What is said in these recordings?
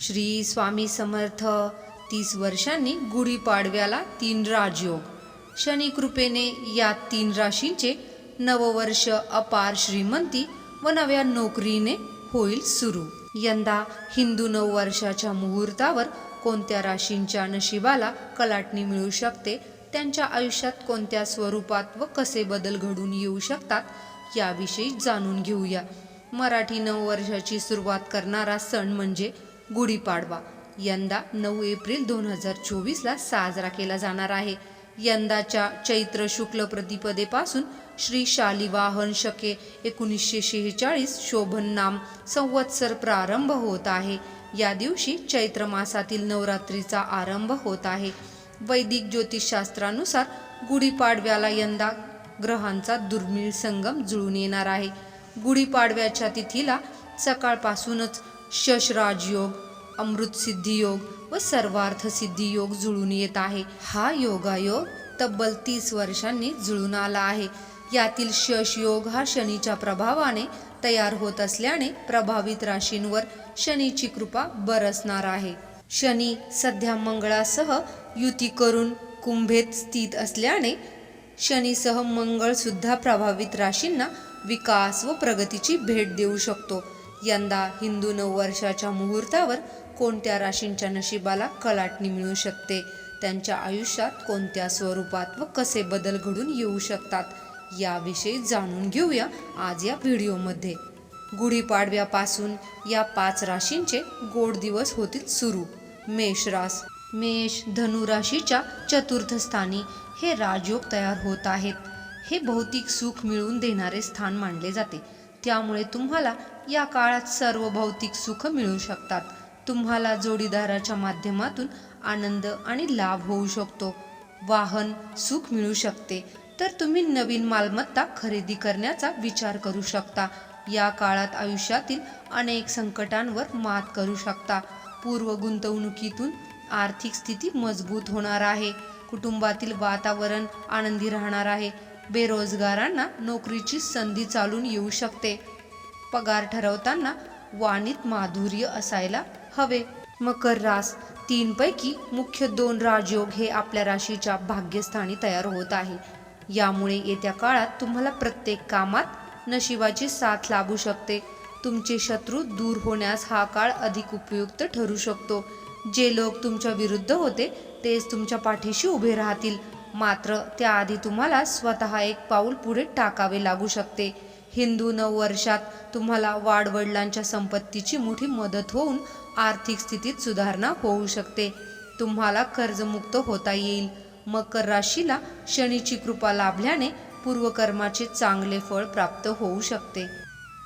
श्री स्वामी समर्थ तीस वर्षांनी गुढीपाडव्याला तीन राजयोग. शनी कृपेने या तीन राशींचे नववर्ष अपार श्रीमंती व नव्या नोकरीने होईल सुरू. यंदा हिंदू नववर्षाच्या मुहूर्तावर कोणत्या राशींच्या नशिबाला कलाटणी मिळू शकते? त्यांच्या आयुष्यात कोणत्या स्वरूपात व कसे बदल घडून येऊ शकतात? याविषयी जाणून घेऊया. मराठी नववर्षाची सुरुवात करणारा सण म्हणजे गुढीपाडवा. यंदा नऊ एप्रिल दोन हजार चोवीसला साजरा केला जाणार आहे. यंदाच्या चैत्र शुक्ल प्रतिपदेपासून श्री शालिवाहन शके एकोणीसशे शेहेचाळीस शोभन नाम संवत्सर प्रारंभ होत आहे. या दिवशी चैत्र मासातील नवरात्रीचा आरंभ होत आहे. वैदिक ज्योतिषशास्त्रानुसार गुढीपाडव्याला यंदा ग्रहांचा दुर्मिळ संगम जुळून येणार आहे. गुढीपाडव्याच्या तिथीला सकाळपासूनच शशराज योग अमृत सिद्धी योग व सर्वार्थ सिद्धी योग जुळून येत आहे. हा योगायोग तब्बल तीस वर्षांनी जुळून आला आहे. यातील शश योग हा शनीच्या प्रभावाने तयार होत असल्याने प्रभावित राशींवर शनीची कृपा बरसणार आहे. शनी सध्या मंगळासह युती करून कुंभेत स्थित असल्याने शनीसह मंगळ सुद्धा प्रभावित राशींना विकास व प्रगतीची भेट देऊ शकतो. यंदा हिंदू नववर्षाच्या मुहूर्तावर कोणत्या राशींच्या नशिबाला कलाटणी मिळू शकते? त्यांच्या आयुष्यात कोणत्या स्वरूपात व कसे बदल घडून येऊ शकतात? याविषयी जाणून घेऊया आज या व्हिडिओमध्ये. गुढीपाडव्यापासून या पाच राशींचे गोड दिवस होतील सुरू. मेष रास मेष धनु राशीच्या चतुर्थ स्थानी हे राजयोग तयार होत आहेत. हे भौतिक सुख मिळवून देणारे स्थान मानले जाते. त्यामुळे तुम्हाला या काळात सर्व भौतिक सुख मिळू शकतात. तुम्हाला जोडीदाराच्या माध्यमातून आनंद आणि लाभ होऊ शकतो. वाहन सुख मिळू शकते. तर तुम्ही नवीन मालमत्ता खरेदी करण्याचा विचार करू शकता. या काळात आयुष्यातील अनेक संकटांवर मात करू शकता. पूर्व गुंतवणुकीतून आर्थिक स्थिती मजबूत होणार आहे. कुटुंबातील वातावरण आनंदी राहणार आहे. बेरोजगारांना नोकरीची संधी चालून येऊ शकते. पगार ठरवताना वाणीत माधुर्य असायला हवे. मकर रास. तीनपैकी मुख्य दोन राजयोग हे आपल्या राशीच्या भाग्यस्थानी तयार होत आहे. यामुळे येत्या काळात तुम्हाला प्रत्येक कामात नशिबाची साथ लाभू शकते. तुमचे शत्रू दूर होण्यास हा काळ अधिक उपयुक्त ठरू शकतो. जे लोक तुमच्या विरुद्ध होते तेच तुमच्या पाठीशी उभे राहतील. मात्र त्याआधी तुम्हाला स्वतः एक पाऊल पुढे टाकावे लागू शकते. हिंदू नववर्षात तुम्हाला वाडवडिलांच्या संपत्तीची मोठी मदत होऊन आर्थिक स्थितीत सुधारणा होऊ शकते. तुम्हाला कर्जमुक्त होता येईल. मकर राशीला शनीची कृपा लाभल्याने पूर्वकर्माचे चांगले फळ प्राप्त होऊ शकते.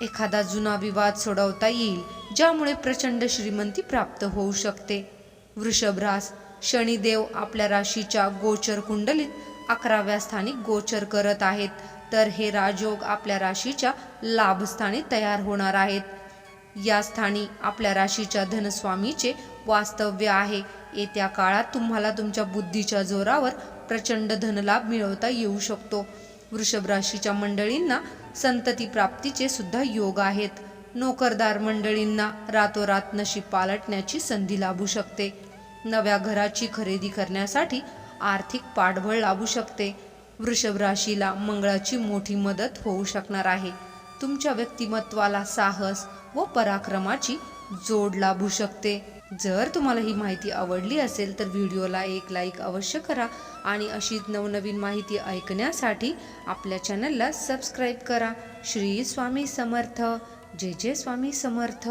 एखादा जुना विवाद सोडवता येईल ज्यामुळे प्रचंड श्रीमंती प्राप्त होऊ शकते. वृषभरास शनिदेव आपल्या राशीच्या गोचर कुंडलीत अकराव्या स्थानी गोचर करत आहेत. तर हे राजयोग आपल्या राशीच्या लाभस्थानी तयार होणार आहेत. या स्थानी आपल्या राशीच्या धनस्वामीचे वास्तव्य आहे. येत्या काळात तुम्हाला तुमच्या बुद्धीच्या जोरावर प्रचंड धनलाभ मिळवता येऊ शकतो. वृषभ राशीच्या मंडळींना संतती प्राप्तीचे सुद्धा योग आहेत. नोकरदार मंडळींना रातोरात नशीब पालटण्याची संधी लाभू शकते. नव्या घराची खरेदी करण्यासाठी आर्थिक पाठबळ लाभू शकते. वृषभ राशीला मंगळाची मोठी मदत होऊ शकणार आहे. तुमच्या व्यक्तिमत्वाला साहस व पराक्रमाची जोड लाभू शकते. जर तुम्हाला ही माहिती आवडली असेल तर व्हिडिओला एक लाईक अवश्य करा आणि अशीच नवनवीन माहिती ऐकण्यासाठी आपल्या चॅनलला सबस्क्राईब करा. श्री स्वामी समर्थ. जय जय स्वामी समर्थ.